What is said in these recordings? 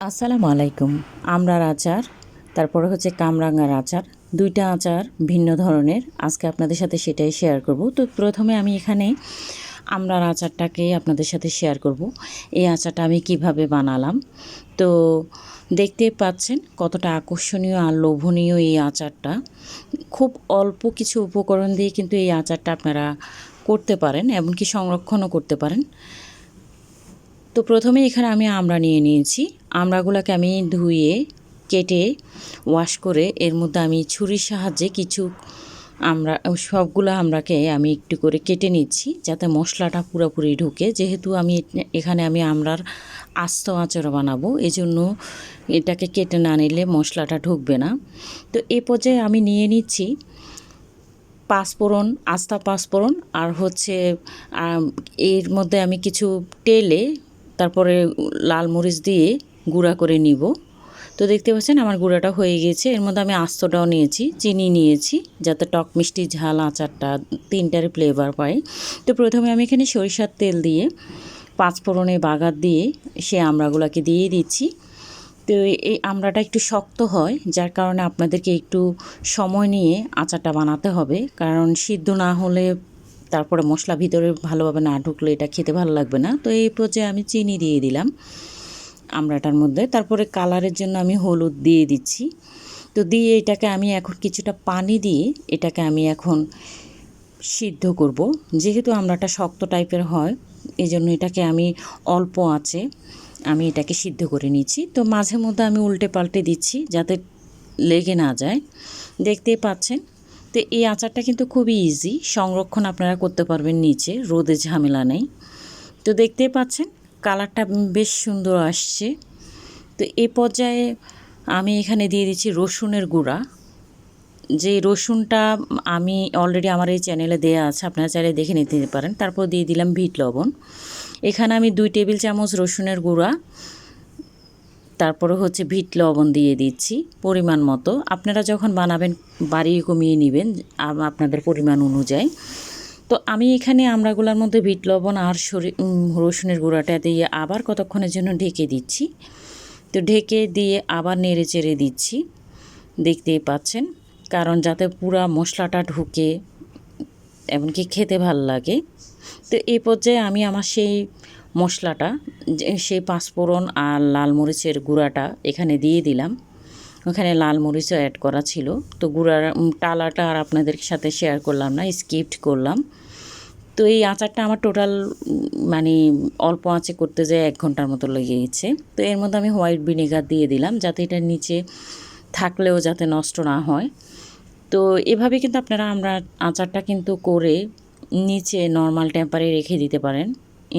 আসসালামু আলাইকুম। আমরার আচার, তারপরে হচ্ছে কামরাঙ্গার আচার, দুইটা আচার ভিন্ন ধরনের। আজকে আপনাদের সাথে সেটাই শেয়ার করব। তো প্রথমে আমি এখানে আমরার আচারটাকে আপনাদের সাথে শেয়ার করব। এই আচারটা আমি কীভাবে বানালাম? তো দেখতে পাচ্ছেন কতটা আকর্ষণীয় আর লোভনীয় এই আচারটা। খুব অল্প কিছু উপকরণ দিয়ে কিন্তু এই আচারটা আপনারা করতে পারেন, এমনকি সংরক্ষণও করতে পারেন। তো প্রথমে এখানে আমি আমড়া নিয়ে নিয়েছি। আমড়াগুলোকে আমি ধুয়ে, কেটে ওয়াশ করে এর মধ্যে আমি ছুরির সাহায্যে কিছু আমরা সবগুলো আমড়াকে আমি একটু করে কেটে নিচ্ছি যাতে মশলাটা পুরোপুরি ঢুকে। যেহেতু আমি এখানে আমি আমড়ার আস্ত আচার বানাবো এই জন্য এটাকে কেটে না নিলে মশলাটা ঢুকবে না। তো এই পর্যায়ে আমি নিয়ে নিচ্ছি পাঁচফোড়ন, আস্তা পাঁচফোড়ন আর হচ্ছে এর মধ্যে আমি কিছু তেলে তারপরে লাল মরিচ দিয়ে গুঁড়া করে নিব। তো দেখতে পাচ্ছেন আমার গুঁড়াটা হয়ে গেছে। এর মধ্যে আমি আস্তটাও নিয়েছি, চিনি নিয়েছি, যাতে টক মিষ্টি ঝাল আচারটা তিনটার ফ্লেভার পায়। তো প্রথমে আমি এখানে সরিষার তেল দিয়ে পাঁচফোড়নে বাগার দিয়ে সে আমড়াগুলোকে দিয়ে দিচ্ছি। তো এই আমড়াটা একটু শক্ত হয়, যার কারণে আপনাদেরকে একটু সময় নিয়ে আচারটা বানাতে হবে। কারণ সিদ্ধ না হলে তারপরে মশলা ভিতরে ভালোভাবে না ঢুকলে এটা খেতে ভালো লাগবে না। তো এই পর্যায়ে আমি চিনি দিয়ে দিলাম আমড়াটার মধ্যে, তারপরে কালারের জন্য আমি হলুদ দিয়ে দিচ্ছি। তো দিয়ে এটাকে আমি এখন কিছুটা পানি দিয়ে এটাকে আমি এখন সিদ্ধ করব। যেহেতু আমড়াটা শক্ত টাইপের হয় এই জন্য এটাকে আমি অল্প আছে আমি এটাকে সিদ্ধ করে নিচ্ছি। তো মাঝে মধ্যে আমি উল্টে পাল্টে দিচ্ছি যাতে লেগে না যায়। দেখতেই পাচ্ছেন? তো এই আচারটা কিন্তু খুবই ইজি সংরক্ষণ আপনারা করতে পারবেন নিচে, রোদে ঝামেলা নেই। তো দেখতেই পাচ্ছেন, কালারটা বেশ সুন্দর আসছে। তো এ পর্যায়ে আমি এখানে দিয়ে দিচ্ছি রসুনের গুঁড়া। যে রসুনটা আমি অলরেডি আমার এই চ্যানেলে দেওয়া আছে, আপনারা চাইলে দেখে নিতে পারেন। তারপর দিয়ে দিলাম ভিট লবণ। এখানে আমি দুই টেবিল চামচ রসুনের গুঁড়া। তারপরে হচ্ছে ভিট লবণ দিয়ে দিচ্ছি পরিমাণ মতো। আপনারা যখন বানাবেন বাড়িয়ে কমিয়ে নেবেন আপনাদের পরিমাণ অনুযায়ী। তো আমি এখানে আমড়াগুলোর মধ্যে ভিট লবণ আর রসুনের গুঁড়াটা দিয়ে আবার কতক্ষণের জন্য ঢেকে দিচ্ছি। তো ঢেকে দিয়ে আবার নেড়ে চেড়ে দিচ্ছি। দেখতেই পাচ্ছেন, কারণ যাতে পুরা মশলাটা ঢুকে, এমনকি খেতে ভালো লাগে। তো এই পর্যায়ে আমি আমার সেই মশলাটা সেই পাঁচফোড়ন আর লাল মরিচের গুঁড়াটা এখানে দিয়ে দিলাম। ওখানে লাল মরিচও অ্যাড করা ছিল। তো গুঁড়ার টালাটা আর আপনাদের সাথে শেয়ার করলাম না স্কিপ্ট করলাম। তো এই আচারটা আমার টোটাল মানে অল্প আঁচে করতে যায় এক ঘণ্টার মতো লেগে গেছে। তো এর মধ্যে আমি হোয়াইট ভিনেগার দিয়ে দিলাম যাতে এটা নিচে থাকলেও যাতে নষ্ট না হয়। তো এভাবে কিন্তু আপনারা আমরা আচারটা কিন্তু করে নিচে নর্মাল টেম্পারে রেখে দিতে পারেন।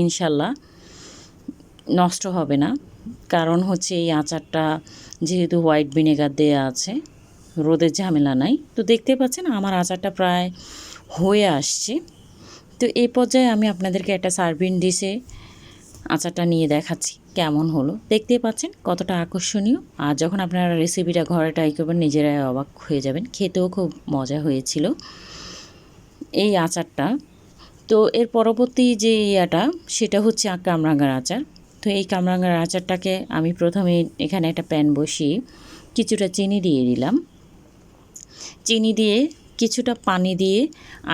ইনশাল্লাহ নষ্ট হবে না। কারণ হচ্ছে এই আচারটা যেহেতু হোয়াইট ভিনেগার দেওয়া আছে, রোদের ঝামেলা নাই। তো দেখতে পাচ্ছেন আমার আচারটা প্রায় হয়ে আসছে। তো এই পর্যায়ে আমি আপনাদেরকে একটা সার্ভিন ডিশে আচারটা নিয়ে দেখাচ্ছি, কেমন হলো। দেখতে পাচ্ছেন কতটা আকর্ষণীয়। আর যখন আপনারা রেসিপিটা ঘরে ট্রাই করবেন, নিজেরাই অবাক হয়ে যাবেন। খেতেও খুব মজা হয়েছিল। এই আচারটা তো এর পরবর্তী যে ইয়াটা, সেটা হচ্ছে কামরাঙ্গার আচার। তো এই কামরাঙ্গার আচারটাকে আমি প্রথমে এখানে একটা প্যান বসিয়ে কিছুটা চিনি দিয়ে দিলাম। চিনি দিয়ে কিছুটা পানি দিয়ে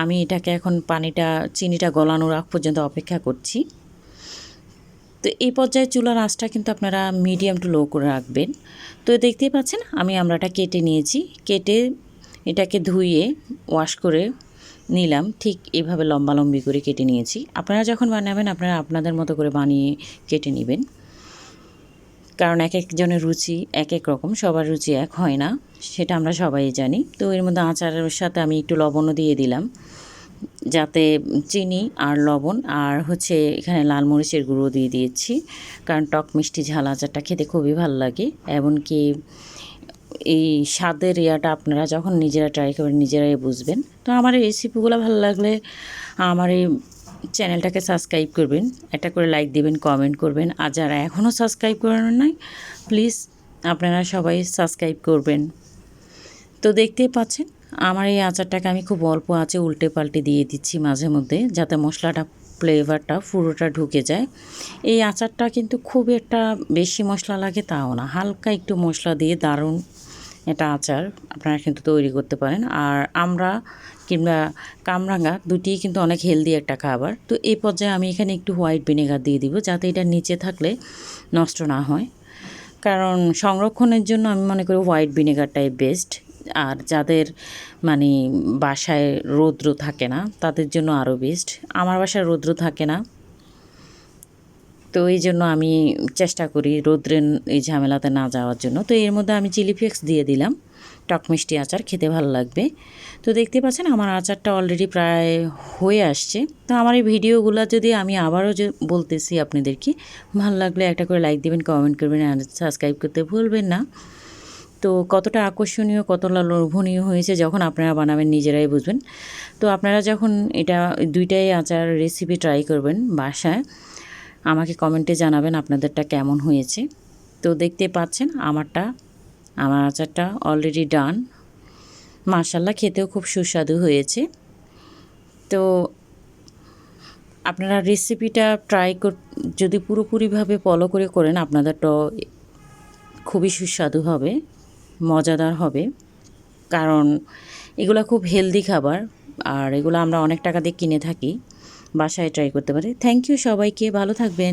আমি এটাকে এখন পানিটা, চিনিটা গলানোর আগ পর্যন্ত অপেক্ষা করছি। তো এই পর্যায়ে চুলার আঁচটা কিন্তু আপনারা মিডিয়াম টু লো করে রাখবেন। তো দেখতেই পাচ্ছেন, আমি আমরাটা কেটে নিয়েছি। কেটে এটাকে ধুয়ে ওয়াশ করে নিলাম, ঠিক এভাবে লম্বা লম্বি করে কেটে নিয়েছি। আপনারা যখন বানাবেন, আপনারা আপনাদের মতো করে বানিয়ে কেটে নেবেন। কারণ এক একজনের রুচি এক এক রকম, সবার রুচি এক হয় না, সেটা আমরা সবাই জানি। তো এর মধ্যে আচারের সাথে আমি একটু লবণও দিয়ে দিলাম, যাতে চিনি আর লবণ আর হচ্ছে এখানে লাল মরিচের গুঁড়ো দিয়ে দিয়েছি। কারণ টক মিষ্টি ঝাল আচারটা খেতে খুবই ভালো লাগে, এমনকি এই স্বাদের ইয়াটা আপনারা যখন নিজেরা ট্রাই করবেন, নিজেরাই বুঝবেন। তো আমার এই রেসিপিগুলো ভালো লাগলে আমার এই চ্যানেলটাকে সাবস্ক্রাইব করবেন, একটা করে লাইক দিবেন কমেন্ট করবেন। আর যারা এখনও সাবস্ক্রাইব করেন নাই প্লিজ আপনারা সবাই সাবস্ক্রাইব করবেন। তো দেখতেই পাচ্ছেন, আমার এই আচারটাকে আমি খুব অল্প আছে উল্টে পাল্টে দিয়ে দিচ্ছি মাঝে মধ্যে, যাতে মশলাটা ফ্লেভারটা পুরোটা ঢুকে যায়। এই আচারটা কিন্তু খুব একটা বেশি মশলা লাগে তাও না। হালকা একটু মশলা দিয়ে দারুণ এটা আচার আপনারা কিন্তু তৈরি করতে পারেন। আর আমরা কিংবা কামরাঙা দুটিই কিন্তু অনেক হেলদি একটা খাবার। তো এই পর্যায়ে আমি এখানে একটু হোয়াইট ভিনেগার দিয়ে দিব যাতে এটা নিচে থাকলে নষ্ট না হয়। কারণ সংরক্ষণের জন্য আমি মনে করি হোয়াইট ভিনেগারটাই বেস্ট আর যাদের মানে বাসায় রৌদ্র থাকে না, তাদের জন্য আরও বেস্ট আমার বাসায় রৌদ্র থাকে না। তো এই জন্য আমি চেষ্টা করি রৌদ্রের এই ঝামেলাতে না যাওয়ার জন্য। তো এর মধ্যে আমি চিলি ফ্লেক্স দিয়ে দিলাম। টক মিষ্টি আচার খেতে ভালো লাগবে। তো দেখতে পাচ্ছেন আমার আচারটা অলরেডি প্রায় হয়ে আসছে। তো আমার এই ভিডিওগুলো যদি আমি আবারও যে বলতেছি আপনাদেরকে, ভালো লাগলে একটা করে লাইক দিবেন কমেন্ট করবেন, আর সাবস্ক্রাইব করতে ভুলবেন না। তো কতটা আকর্ষণীয়, কতটা লোভনীয় হয়েছে যখন আপনারা বানাবেন নিজেরাই বুঝবেন। তো আপনারা যখন এটা দুইটাই আচার রেসিপি ট্রাই করবেন বাসায়, আমাকে কমেন্টে জানাবেন আপনাদেরটা কেমন হয়েছে। তো দেখতে পাচ্ছেন আমারটা, আমার আচারটা অলরেডি ডান মার্শাল্লাহ খেতেও খুব সুস্বাদু হয়েছে। তো আপনারা রেসিপিটা ট্রাই কর, যদি পুরোপুরিভাবে ফলো করে করেন আপনাদেরটা খুবই সুস্বাদু হবে। মজাদার হবে। কারণ এগুলো খুব হেলদি খাবার আর এগুলো আমরা অনেক টাকা দিয়ে কিনে থাকি। বাসায় ট্রাই করতে পারি। থ্যাংক ইউ সবাইকে। ভালো থাকবেন।